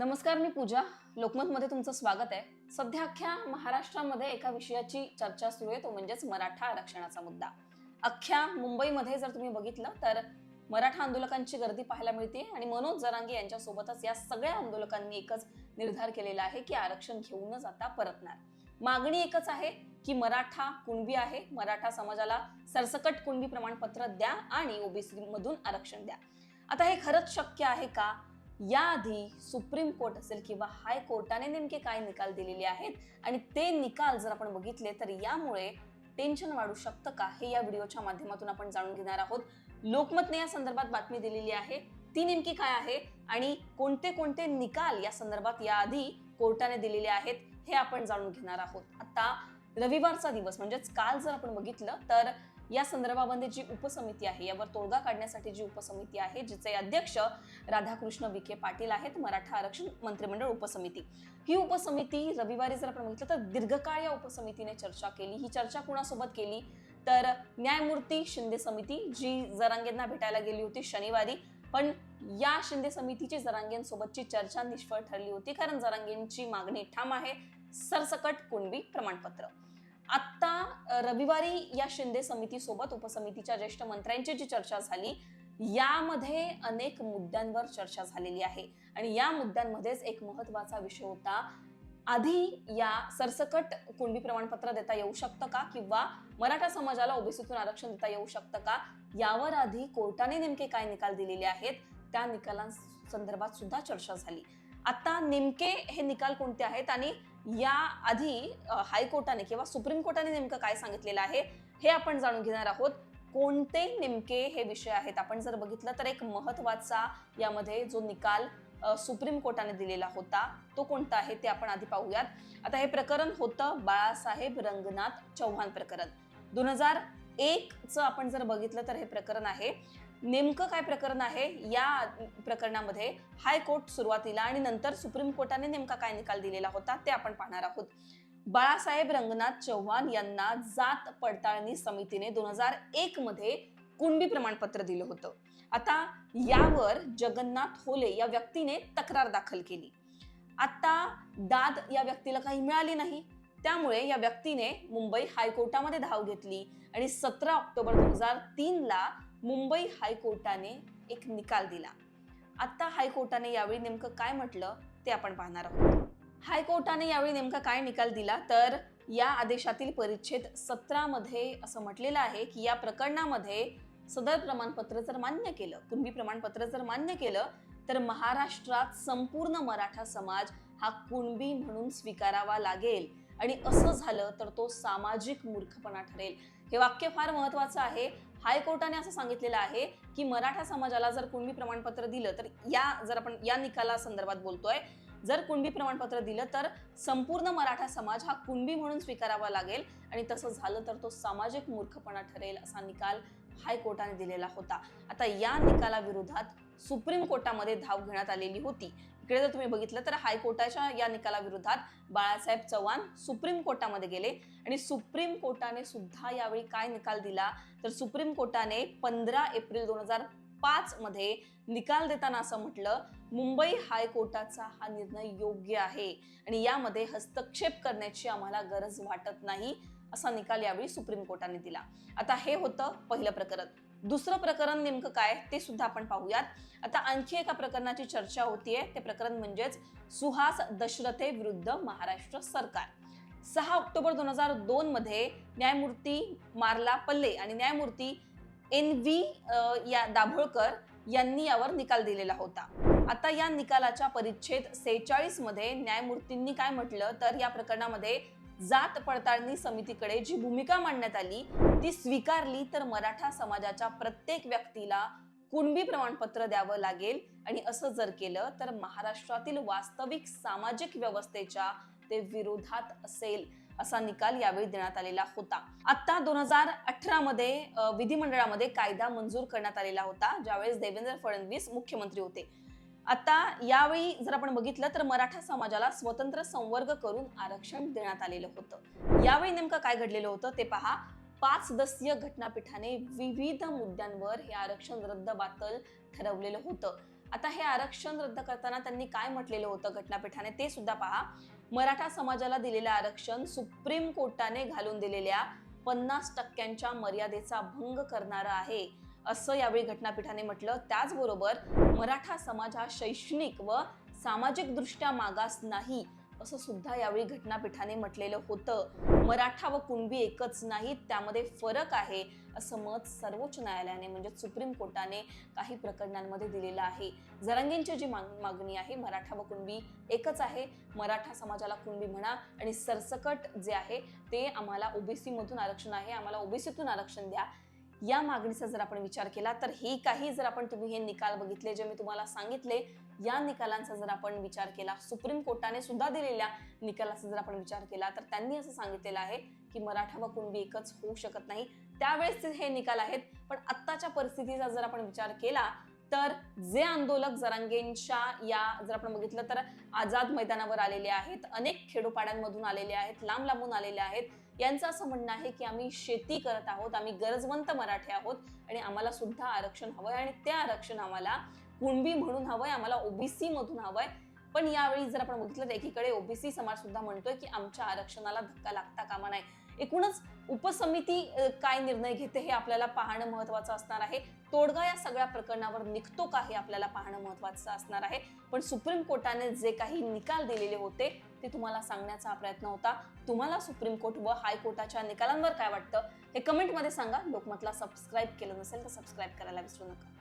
नमस्कार मी पूजा. लोकमतमध्ये तुमचं स्वागत आहे. सध्या अख्ख्या महाराष्ट्रामध्ये एका विषयाची चर्चा सुरू आहे तो म्हणजेच मराठा आरक्षणाचा मुद्दा. अख्ख्या मुंबईमध्ये जर तुम्ही बघितलं तर मराठा आंदोलकांची गर्दी पाहायला मिळते आणि मनोज जरांगे यांच्यासोबतच या सगळ्या आंदोलकांनी एकच निर्धार केलेला आहे की आरक्षण घेऊनच आता परतणार. मागणी एकच आहे की मराठा कुणबी आहे मराठा समाजाला सरसकट कुणबी प्रमाणपत्र द्या आणि ओबीसी मधून आरक्षण द्या. आता हे खरंच शक्य आहे का? याआधी सुप्रीम कोर्ट असेल किंवा हायकोर्टाने नेमके काय निकाल दिलेले आहेत आणि ते निकाल जर आपण बघितले तर यामुळे टेन्शन वाढू शकतं का? हे या व्हिडिओच्या माध्यमातून आपण जाणून घेणार आहोत. लोकमतने या संदर्भात बातमी दिलेली आहे. ती नेमकी काय आहे आणि कोणते कोणते निकाल या संदर्भात याआधी कोर्टाने दिलेले आहेत हे आपण जाणून घेणार आहोत. आता रविवारचा दिवस म्हणजेच काल जर आपण बघितलं तर या संदर्भामध्ये जी उपसमिती आहे यावर तोडगा काढण्यासाठी जी उपसमिती आहे जिचे अध्यक्ष राधाकृष्ण विखे पाटील आहेत मराठा आरक्षण मंत्रिमंडळ उपसमिती. ही उपसमिती रविवारी जर आपण बघितलं तर दीर्घकाळ या उपसमितीने चर्चा केली. ही चर्चा कुणासोबत केली? तर न्यायमूर्ती शिंदे समिती जी जरांगेंना भेटायला गेली होती शनिवारी पण या शिंदे समितीची जरांगेंसोबतची चर्चा निष्फळ ठरली होती कारण जरांगेंची मागणी ठाम आहे. सरसकट कुणबी प्रमाणपत्र. आत्ता रविवारी या शिंदे समितीसोबत उपसमितीच्या ज्येष्ठ मंत्र्यांची जी चर्चा झाली यामध्ये अनेक मुद्द्यांवर चर्चा झालेली आहे. आणि या मुद्द्यांमध्येच एक महत्त्वाचा विषय होता आधी या सरसकट कुणबी प्रमाणपत्र देता येऊ शकतं का? किंवा मराठा समाजाला ओबीसीतून आरक्षण देता येऊ शकतं का? यावर आधी कोर्टाने नेमके काय निकाल दिलेले आहेत? त्या निकालांसंदर्भात सुद्धा चर्चा झाली. आता नेमके हे निकाल कोणते आहेत आणि या आधी हायकोर्टाने किंवा सुप्रीम कोर्टाने नेमकं काय सांगितलेलं आहे हे आपण जाणून घेणार आहोत. कोणते नेमके हे विषय आहेत? आपण जर बघितलं तर एक महत्त्वाचा यामध्ये जो निकाल सुप्रीम कोर्टाने दिलेला होता तो कोणता आहे ते आपण आधी पाहूयात. आता हे प्रकरण होतं बाळासाहेब रंगनाथ चव्हाण प्रकरण. दोन हजार एक च आपण जर बघितलं तर हे प्रकरण आहे. नेमकं काय प्रकरण आहे? या प्रकरणामध्ये हायकोर्ट सुरुवातीला आणि नंतर सुप्रीम कोर्टाने नेमका काय निकाल दिलेला होता ते आपण पाहणार आहोत. बाळासाहेब रंगनाथ चव्हाण यांना जात पडताळणी समितीने दोन हजार एक मध्ये कुणबी प्रमाणपत्र दिलं होतं. आता यावर जगन्नाथ होले या व्यक्तीने तक्रार दाखल केली. आता दाद या व्यक्तीला काही मिळाली नाही. त्यामुळे या व्यक्तीने मुंबई हायकोर्टामध्ये धाव घेतली आणि सतरा ऑक्टोबर दोन हजार तीन ला मुंबई हायकोर्टाने एक निकाल दिला. आत्ता हायकोर्टाने यावेळी नेमकं काय म्हटलं ते आपण पाहणार आहोत. हायकोर्टाने यावेळी नेमका काय निकाल दिला? तर या आदेशातील परिच्छेद सतरामध्ये असं म्हटलेलं आहे की या प्रकरणामध्ये सदर प्रमाणपत्र जर मान्य केलं कुणबी प्रमाणपत्र जर मान्य केलं तर महाराष्ट्रात संपूर्ण मराठा समाज हा कुणबी म्हणून स्वीकारावा लागेल. आणि असं झालं तर तो सामाजिक मूर्खपणा ठरेल. हे वाक्य फार महत्वाचं आहे. हायकोर्टाने असं सांगितलेलं आहे की मराठा समाजाला जर कुणबी प्रमाणपत्र दिलं तर या जर आपण या निकाला संदर्भात बोलतोय जर कुणबी प्रमाणपत्र दिलं तर संपूर्ण मराठा समाज हा कुणबी म्हणून स्वीकारावा लागेल आणि तसं झालं तर तो सामाजिक मूर्खपणा ठरेल असा निकाल हायकोर्टाने दिलेला होता. आता या निकालाविरोधात सुप्रीम कोर्टामध्ये धाव घेण्यात आलेली होती. इकडे जर तुम्ही बघितलं तर हायकोर्टाच्या या निकालाविरोधात बाळासाहेब चव्हाण सुप्रीम कोर्टामध्ये गेले. आणि सुप्रीम कोर्टाने सुद्धा यावेळी काय निकाल दिला? तर सुप्रीम कोर्टाने पंधरा एप्रिल दोन हजार पाच मध्ये निकाल देताना असं म्हटलं मुंबई हायकोर्टाचा हा निर्णय योग्य आहे. आणि यामध्ये हस्तक्षेप करण्याची आम्हाला गरज वाटत नाही. असा निकाल यावेळी सुप्रीम कोर्टाने दिला. आता हे होतं पहिलं प्रकरण. दुसरं प्रकरण नेमकं काय ते सुद्धा आपण पाहूयात. आता आणखी एका प्रकरणाची चर्चा होतीये. ते प्रकरण म्हणजेच सुहास दशरथे विरुद्ध महाराष्ट्र सरकार. सहा ऑक्टोबर दोन हजार दोन मध्ये न्यायमूर्ती मारला पल्ले आणि न्यायमूर्ती एन व्ही या दाभोळकर यांनी यावर निकाल दिलेला होता. आता या निकालाच्या परिच्छेद सेहेचाळीसमध्ये न्यायमूर्तींनी काय म्हटलं? तर या प्रकरणामध्ये जात पडताळणी समितीकडे जी भूमिका मांडण्यात आली ती स्वीकारली तर मराठा समाजाच्या प्रत्येक व्यक्तीला कुणबी प्रमाणपत्र द्यावं लागेल. आणि असं जर केलं तर महाराष्ट्रातील वास्तविक सामाजिक व्यवस्थेच्या ते विरोधात असेल असा निकाल यावेळी देण्यात आलेला होता. आता दोन हजार अठरा मध्ये विधिमंडळामध्ये कायदा मंजूर करण्यात आलेला होता ज्यावेळेस देवेंद्र फडणवीस मुख्यमंत्री होते. आता यावेळी जर आपण बघितलं तर मराठा समाजाला स्वतंत्र संवर्ग करून आरक्षण देण्यात आलेलं होतं. यावेळी नेमकं काय घडलेलं होतं ते पहा. पाच सदस्यीय घटनापीठाने विविध मुद्द्यांवर हे आरक्षण रद्द बातल ठरवलेलं होतं. आता हे आरक्षण रद्द करताना त्यांनी काय म्हटलेलं होतं घटनापीठाने ते सुद्धा पहा. मराठा समाजाला दिलेलं आरक्षण सुप्रीम कोर्टाने घालून दिलेल्या पन्नास टक्क्यांच्या मर्यादेचा भंग करणारं आहे. असं यावेळी घटनापीठाने म्हटलं. त्याचबरोबर मराठा समाज हा शैक्षणिक व सामाजिक दृष्ट्या मागास नाही असं सुद्धा यावेळी घटनापीठाने म्हटलेलं होतं. मराठा व कुणबी एकच नाहीत त्यामध्ये फरक आहे असं मत सर्वोच्च न्यायालयाने म्हणजे सुप्रीम कोर्टाने काही प्रकरणांमध्ये दिलेलं आहे. जरांगींची जी माग- मागणी आहे मराठा व कुणबी एकच आहे मराठा समाजाला कुणबी म्हणा आणि सरसकट जे आहे ते आम्हाला ओबीसीमधून आरक्षण आहे. आम्हाला ओबीसीतून आरक्षण द्या. या मागणीचा जर आपण विचार केला तर ही काही जर आपण तुम्ही हे निकाल बघितले जे मी तुम्हाला सांगितले या निकालांचा जर आपण विचार केला सुप्रीम कोर्टाने सुद्धा दिलेल्या निकालाचा जर आपण विचार केला तर त्यांनी असं सांगितलेलं आहे की मराठा व कुणबी एकच होऊ शकत नाही. त्यावेळेस हे निकाल आहेत पण आत्ताच्या परिस्थितीचा जर आपण विचार केला तर जे आंदोलक जरांगेंच्या या जर आपण बघितलं तर आझाद मैदानावर आलेले आहेत अनेक खेडोपाड्यांमधून आलेले आहेत लांब लांबून आलेले आहेत यांचं असं म्हणणं आहे की आम्ही शेती करत आहोत आम्ही गरजवंत मराठी आहोत आणि आम्हाला सुद्धा आरक्षण हवंय आणि ते आरक्षण आम्हाला कुणबी म्हणून हवंय आम्हाला ओबीसी मधून हवंय. पण यावेळी जर आपण बघितलं तर एकीकडे ओबीसी समाज सुद्धा म्हणतोय की आमच्या आरक्षणाला धक्का लागता कामा नाही एकूणच उपसमिती काय निर्णय घेते हे आपल्याला पाहणं महत्वाचं असणार आहे. तोडगा या सगळ्या प्रकरणावर निघतो का हे आपल्याला पाहणं महत्वाचं असणार आहे. पण सुप्रीम कोर्टाने जे काही निकाल दिलेले होते ते तुम्हाला सांगण्याचा प्रयत्न होता. तुम्हाला सुप्रीम कोर्ट व हायकोर्टाच्या निकालांवर काय वाटतं? हे कमेंटमध्ये सांगा. लोकमतला सबस्क्राईब केलं नसेल तर सबस्क्राईब करायला विसरू नका.